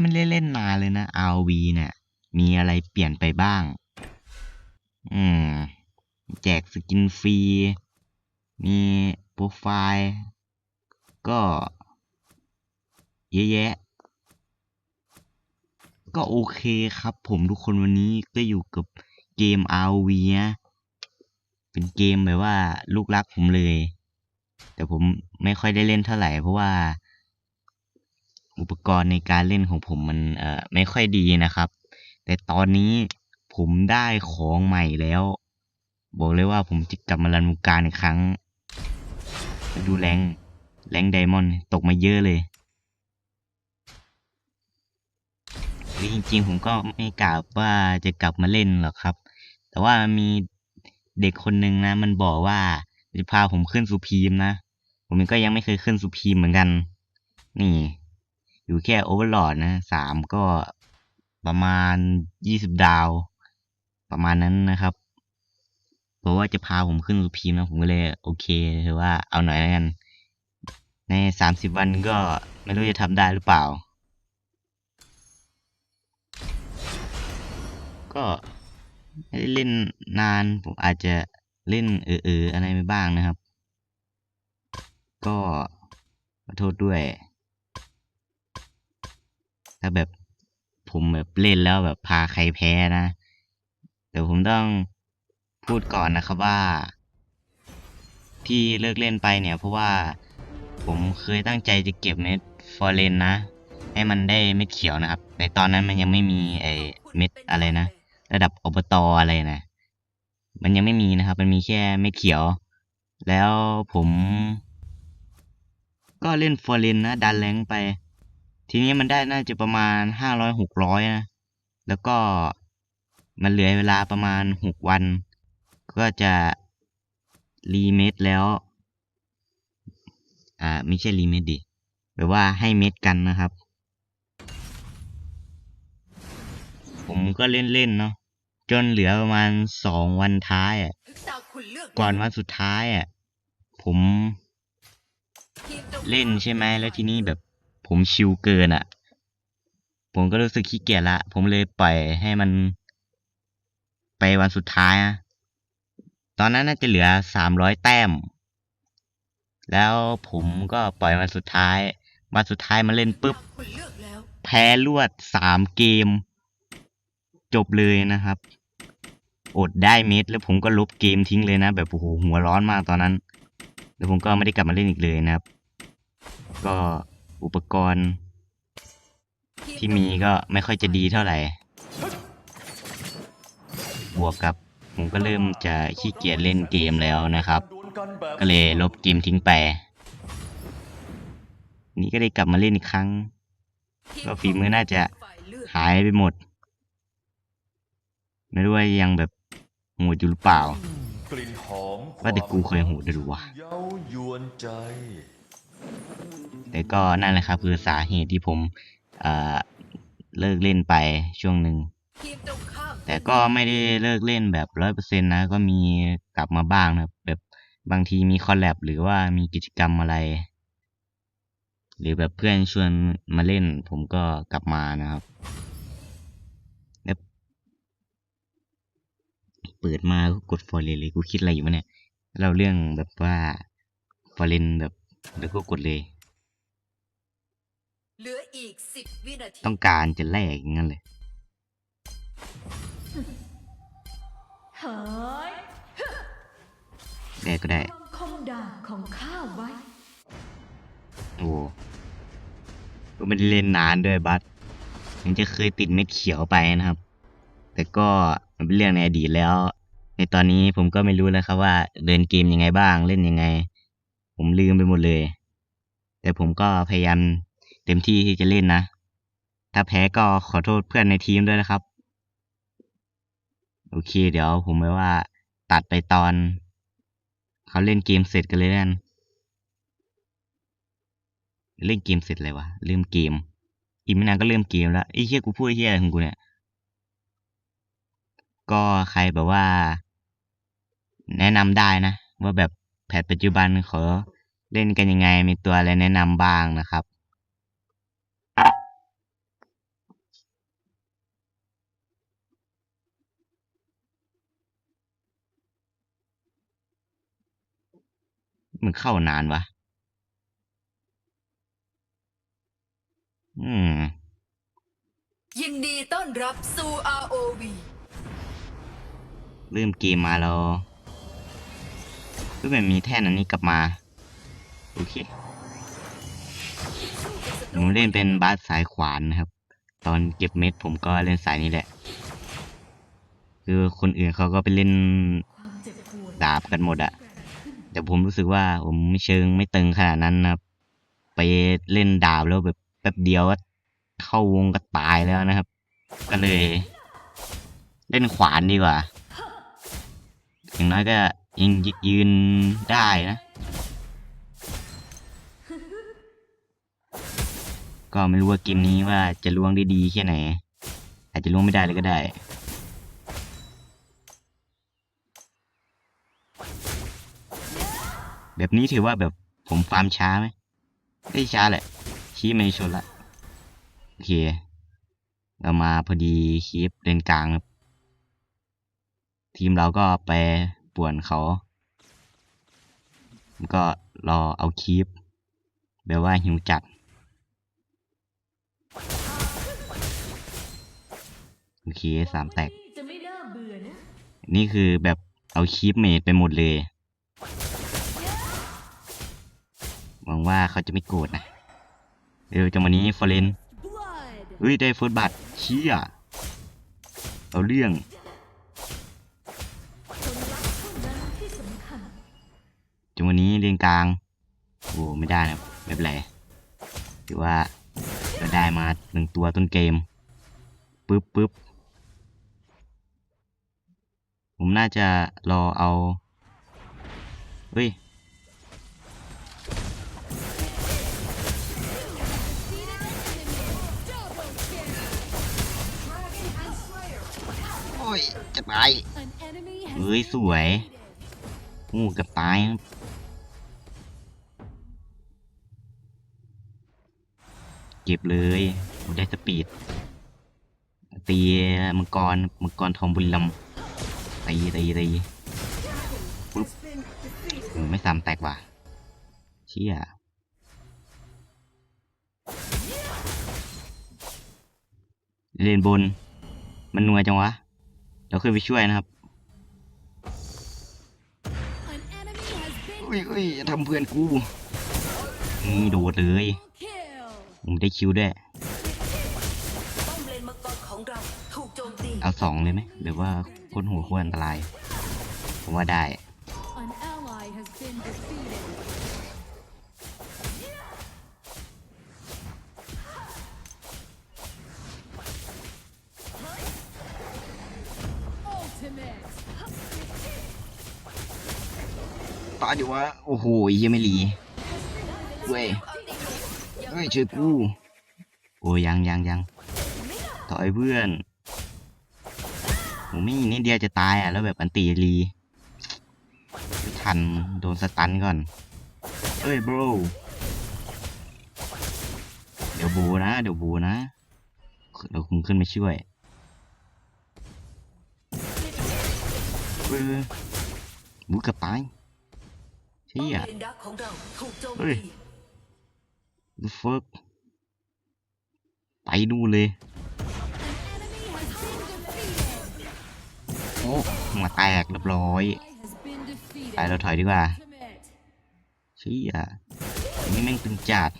ไม่ได้เล่นนานเลยนะ RV เนี่ยมีอะไรเปลี่ยนไปบ้าง อืม แจกสกินฟรี มีโปรไฟล์ ก็เยอะแยะ ก็โอเคครับผมทุกคนวันนี้ก็อยู่กับเกม RV นะเป็นเกมแบบว่าลูกรักผมเลย แต่ผมไม่ค่อยได้เล่นเท่าไหร่เพราะว่า อุปกรณ์ในการเล่นของผมมันเอ่อไม่ค่อยดีนะครับ แต่ตอนนี้ผมได้ของใหม่แล้ว บอกเลยว่าผมจะกลับมารันวงการอีกครั้ง ดูแรงแรงไดมอนด์ตกมาเยอะเลยหรือจริงๆผมก็ไม่กล่าวว่าจะกลับมาเล่นหรอกครับ แต่ว่ามีเด็กคนหนึ่งนะ มันบอกว่าจะพาผมขึ้นสุพีมนะ ผมก็ยังไม่เคยขึ้นสุพีมเหมือนกัน นี่ อยู่แค่โอเวอร์ลอดนะสามก็ประมาณยี่สิบดาว ประมาณนั้นนะครับเพราะว่าจะพาผมขึ้นสุพีมนะผมก็เลยโอเคถือว่าเอาหน่อยแล้วกัน ในสามสิบวันก็ไม่รู้จะทำได้หรือเปล่า ก็ไม่ได้เล่นนานผมอาจจะเล่นเออเอออะไรไปบ้างนะครับ ก็ขอโทษด้วย ถ้าแบบผมแบบเล่นแล้วแบบพาใครแพ้นะ แต่ผมต้องพูดก่อนนะครับว่า ที่เลิกเล่นไปเนี่ย เพราะว่าผมเคยตั้งใจจะเก็บเม็ดฟอร์เรนนะ ให้มันได้เม็ดเขียวนะครับแต่ตอนนั้นมันยังไม่มีไอเม็ดอะไรนะ ระดับอบตอะไรนะมันยังไม่มีนะครับ มันมีแค่เม็ดเขียว แล้วผม ก็เล่นฟอร์เรนนะ ดันแรงไป ทีนี้มันได้น่าจะประมาณห้าร้อยหกร้อยนะ แล้วก็มันเหลือเวลาประมาณหกวัน ก็จะรีเมดแล้ว อ่าไม่ใช่รีเมดดิแบบว่าให้เม็ดกันนะครับ ผมก็เล่นๆเนาะจนเหลือประมาณสองวันท้ายอะ ก่อนวันสุดท้ายอะ ผมเล่นใช่ไหมแล้วทีนี้แบบ ผมชิวเกินอะ ผมก็รู้สึกขี้เกียจละ ผมเลยปล่อยให้มัน ไปวันสุดท้ายอะตอนนั้นน่าจะเหลือสามร้อยแต้ม แล้วผมก็ปล่อยวันสุดท้าย วันสุดท้ายมาเล่นปุ๊บ แพ้รวดสามเกม จบเลยนะครับ อดได้เม็ดแล้วผมก็ลบเกมทิ้งเลยนะ แบบโอ้โหหัวร้อนมากตอนนั้น แล้วผมก็ไม่ได้กลับมาเล่นอีกเลยนะครับ ก็ อุปกรณ์ ที่มีก็ไม่ค่อยจะดีเท่าไหร่ บวกกับผมก็เริ่มจะขี้เกียจเล่นเกมแล้วนะครับ ก็เลยลบเกมทิ้งไป นี่ก็ได้กลับมาเล่นอีกครั้ง ก็ฝีมือน่าจะหายไปหมด ไม่รู้ว่ายังแบบโหดอยู่หรือเปล่ากลิ่นหอมว่าแต่กูเคยโหดด้วยหรือวะเย้ายวนใจ แต่ก็นั่นแหละครับคือสาเหตุที่ผมเลิกเล่นไปช่วงหนึ่งแต่ก็ไม่ได้เลิกเล่นแบบร้อยเปอร์เซ็นต์นะ ก็มีกลับมาบ้างนะแบบบางทีมีคอลแลบหรือว่ามีกิจกรรมอะไร หรือแบบเพื่อนชวนมาเล่น ผมก็กลับมานะครับแล้วเปิดมาก็กดฟอร์เรนเลยกูคิดอะไรอยู่วะเนี่ยเราเรื่องแบบว่าฟอร์เรนแบบแล้วก็กดเลย เหลืออีกสิบวินาทีต้องการจะแลกอย่างนั้นเลยเฮ้ยแลกก็ได้คงดาบของข้าไว้ โอ้ก็ไม่ได้เล่นนานด้วยบัสยังจะเคยติดเม็ดเขียวไปนะครับ แต่ก็มันเป็นเรื่องในอดีตแล้ว ในตอนนี้ผมก็ไม่รู้แล้วครับว่า เดินเกมยังไงบ้างเล่นยังไง ผมลืมไปหมดเลย แต่ผมก็พยายาม เต็มที่ที่จะเล่นนะ ถ้าแพ้ก็ขอโทษเพื่อนในทีมด้วยนะครับ โอเค เดี๋ยวผมไว้ว่า ตัดไปตอน เขาเล่นเกมเสร็จกันเลยกันเล่นเกมเสร็จเลยวะเริ่มเกม อีกไม่นานก็เริ่มเกมแล้วไอ้เหี้ยกูพูดไอ้เหี้ยอะไรของกูเนี่ย ก็ใครแบบว่า แนะนำได้นะ ว่าแบบแพทปัจจุบันเขาเล่นกันยังไงมีตัวอะไรแนะนำบ้างนะครับ มันเข้านานวะ อืม ยินดีต้อนรับสู่ ROV เริ่มเกมมาแล้วก็แบบมีแท่นอันนี้กลับมา โอเค ผมเล่นเป็นบาสสายขวานนะครับ ตอนเก็บเม็ดผมก็เล่นสายนี้แหละ คือคนอื่นเขาก็ไปเล่นความเจ็บปวดดาบกันหมดอะ แต่ผมรู้สึกว่าผมไม่เชิงไม่ตึงขนาดนั้นนะครับ ไปเล่นดาบแล้วแบบแป๊บเดียวก็เข้าวงก็ตายแล้วนะครับ ก็เลย เล่นขวานดีกว่าอย่างน้อยก็ยังยืนได้นะ ก็ไม่รู้ว่าเกมนี้ว่าจะล่วงได้ดีแค่ไหน อาจจะล่วงไม่ได้เลยก็ได้ แบบนี้ถือว่าแบบผมฟาร์มช้าไหมไม่ช้าแหละชี้ไม่ชนละ โอเค เรามาพอดีคลิปเลนกลางครับ ทีมเราก็ไปป่วนเขา ก็รอเอาคลิปแบบว่าหิวจัด โอเคสามแตก นี่คือแบบเอาคลิปเมดไปหมดเลย หวังว่าเขาจะไม่โกรธนะเร็วจังวันนี้ฟอเรนเฮ้ยได้ฟุตบัตเชี่ยเอาเรื่อง จังวันนี้เรียนกลาง โอ้ไม่ได้นะไม่เป็นไรถือว่าเราได้มาหนึ่งตัวต้นเกมปึ๊บปึ๊บผมน่าจะรอเอา เฮ้ย ยจะตายเฮ้ยสวยโอ้กับตายเก็บเลยผมได้สปีด ตีมังกรมังกรทองบุรีรัมย์ตีตีตีปุ๊บไม่ซ้ำแตกว่ะเชี่ยเลนบน มันนัวจังวะ เราขึ้นไปช่วยนะครับอุ้ยอุ้ยอย่าทำเพื่อนกูนี่โดดเลยผมได้คิวด้วยป้อมเลนมังกรของเราถูกโจมตีเอาสองเลยไหมหรือว่าโคนหัวโคนอันตราย ผมว่าได้ ตายดิวะ โอ้โหยังไม่รีเว้ยเฮ้ยช่วยกู โอ้ยยังยังยังถอยเพื่อนผมไม่นิดเดียวจะตายอะ แล้วแบบอันตีรีไม่ทัน โดนสตันก่อน เอ้ยบรเดี๋ยวบูนะ เดี๋ยวบูนะ เดี๋ยวผมขึ้นมาช่วยบูกับตาย เชี่ป้อมยเลนดักของเราถูกโจมเฮ้ยตี the fuck ไปดูเลย โอ้มาแตกเรียบร้อย Ally has been defeated. ไปเราถอยดีกว่า Ultimate. เชี่ยนี่แม่งตึงจัด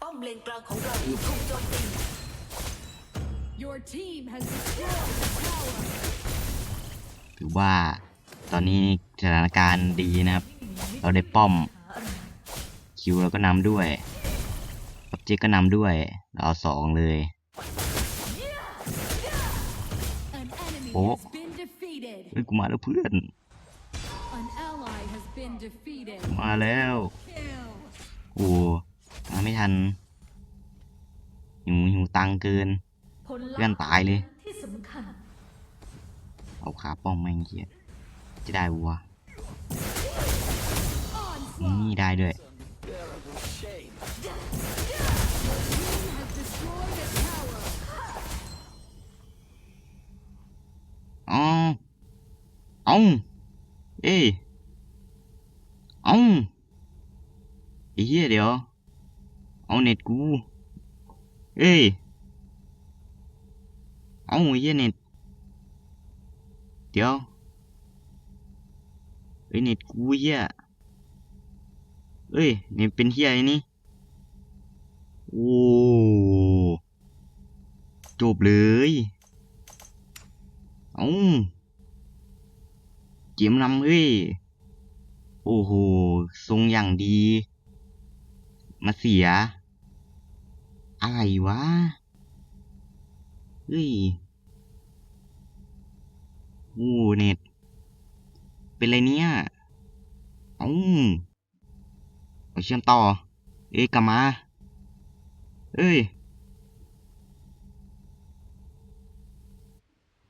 ป้อมเลนกลางของเราถูกโจมตี Your team has destroyed the tower. ถือว่าตอนนี้สถานการณ์ดีนะครับ เราได้ป้อม คิวเราก็นำด้วยปับเจก็นำด้วย เราเอาสองเลย An enemy Oh. has been defeated. เฮ้ยกูมาแล้วเพื่อน An ally has been defeated. มาแล้ว Kill. โอ้มาไม่ทันหิวหิวตังค์เกินผลลัพธ์ เพื่อนตายเลยที่สำคัญเอาขาป้องแม่งเหี้ยจะได้วัวนี่ได้ด้วย Has destroyed a tower. เอาเอ้ยเอาไอ้เหี้ยเดี๋ยว เอาเน็ตกู เอ้ย เอาไอ้เหี้ยเน็ต เดี๋ยวเอ้ยเน็ตกูเหี้ยเอ้ยเน็ตเป็นเหี้ยไอ้นี่ โอ้จบเลย เอาเกมนำเอ้ย โอ้โห ทรงอย่างดี มาเสีย อะไรวะ เฮ้ยโอ้เน็ต เป็นไรเนี่ยเอ้าเอาเชื่อมต่อ เอ้ยกลับมาเอ้ย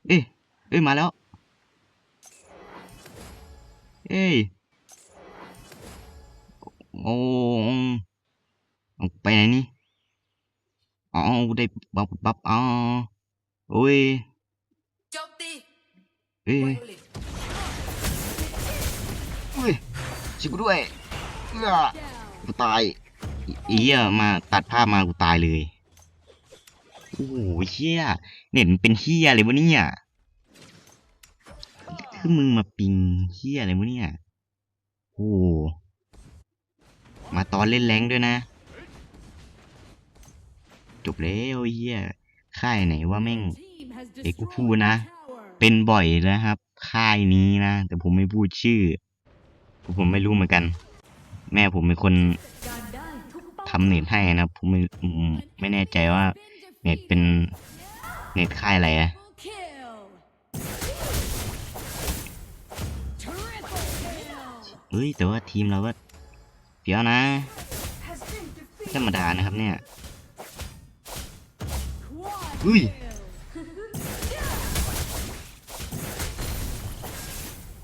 เอ้ยเอ้ย มาแล้ว เอ้ย โอ้เอไปไหนนี่ อ๋อ ได้บับบับอ๋อ อ้ยโจมตีเอ้ยเฮ้ยช่วยกูด้วยเอื้อกูตายอีอีเหี้ยมาตัดภาพมากูตายเลยโอ้โหเชี่ยเน็ตมันเป็นเฮียอะไรวะเนี่ยคือมึงมาปิงเฮียอะไรวะเนี่ยโอ้มาตอนเล่นแรงด้วยนะ จบแล้วเฮีย ค่ายไหนว่าแม่ง Team has เด็กกู destroyed พูดนะ a tower. เป็นบ่อยนะครับ ค่ายนี้นะ แต่ผมไม่พูดชื่อเพราะผมไม่รู้เหมือนกัน แม่ผมเป็นคนการได้ทุกเป้าทำเน็ตให้นะครับผมไม่อืมไม่แน่ใจว่า เน็ตเป็นเน็ตค่ายอะไรอะ Double kill. Triple kill. เฮ้ยแต่ว่าทีมเราก็เดี๋ยวนะไม่ธรรมดานะครับเนี่ย Quad Ui. kill.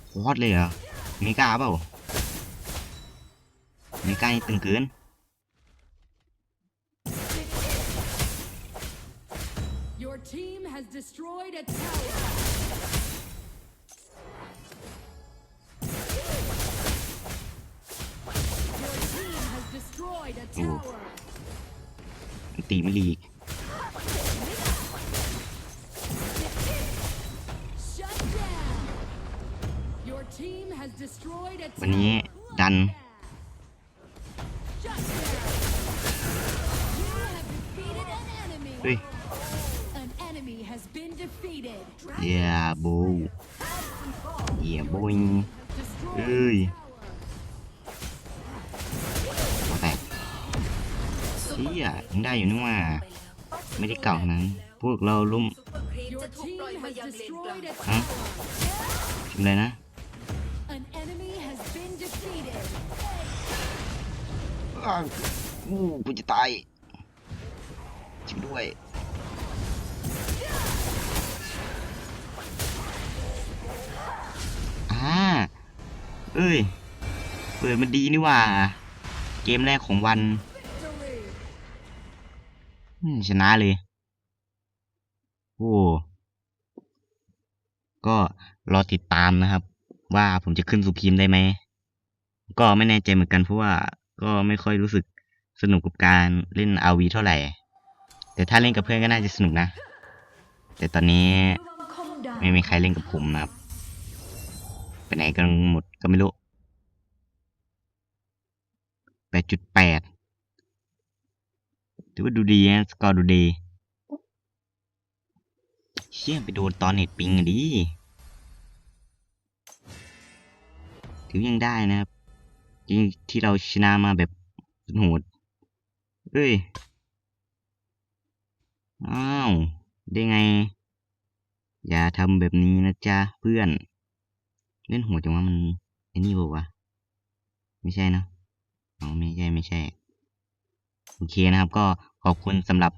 โคตรเลยเหรอเมกาเปล่าเมกานี่ตึงเกิน Your team has destroyed a tower. Your team has destroyed a Ủa. tower. อันตีไม่ลี วันนี้ tower. ดัน Shut down. You have defeated an enemy. เฮ้ย An enemy has been defeated. เยียโบเยียโบย Destroyed Ui. a tower. มาแตกเชี่ยยังได้อยู่นี่ว่า ไม่ได้เก่าขนาดนั้น พวกเราลุ่มซุปเปอร์ครีม Your จะถูก team ปล่อยมา has ยังเลนกลาง destroyed a Hả? tower. ทำอะไรนะ อ้าวอู้กูจะตายช่วยด้วยอ่าเอ้ย เปิดมันดีนี่ว่า เกมแรกของวันชนะเลย โอ้ ก็รอติดตามนะครับ ว่าผมจะขึ้นสุพีมได้ไหม ก็ไม่แน่ใจเหมือนกันเพราะว่าก็ไม่ค่อยรู้สึกสนุกกับการเล่นอาวีเท่าไหร่ แต่ถ้าเล่นกับเพื่อนก็น่าจะสนุกนะ แต่ตอนนี้ไม่มีใครเล่นกับผมครับไปไหนกันหมดก็ไม่รู้แปดจุดแปดถือว่าดูดีนะสกอร์ดูดีเชี่ยไปโดนตอนเน็ตปิงอะดิถือยังได้นะครับ ที่ที่เราชนะมาแบบโหดเอ้ย อ้าว ได้ไง อย่าทำแบบนี้นะจ๊ะเพื่อน เล่นโหดจังว่ามันไอ้นี่บอกวะไม่ใช่นะอ๋อไม่ใช่ไม่ใช่ โอเคนะครับ ก็ขอบคุณสำหรับ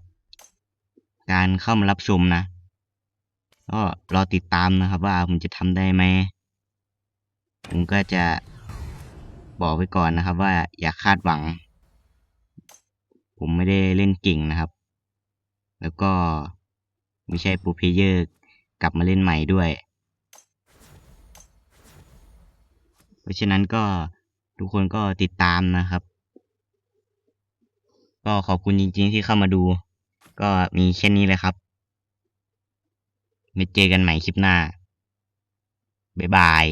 การเข้ามารับชมนะ ก็รอติดตามนะครับ ว่าผมจะทำได้ไหม ผมก็จะ บอกไว้ก่อนนะครับ ว่าอย่าคาดหวัง ผมไม่ได้เล่นเก่งนะครับ แล้วก็ไม่ใช่ปรเพเยอร์กลับมาเล่นใหม่ด้วย เพราะฉะนั้นก็ทุกคนก็ติดตามนะครับ ก็ขอบคุณจริง ๆ ที่เข้ามาดู ก็มีแค่นี้เลยครับไว้เจอกันใหม่คลิปหน้า บ๊ายบาย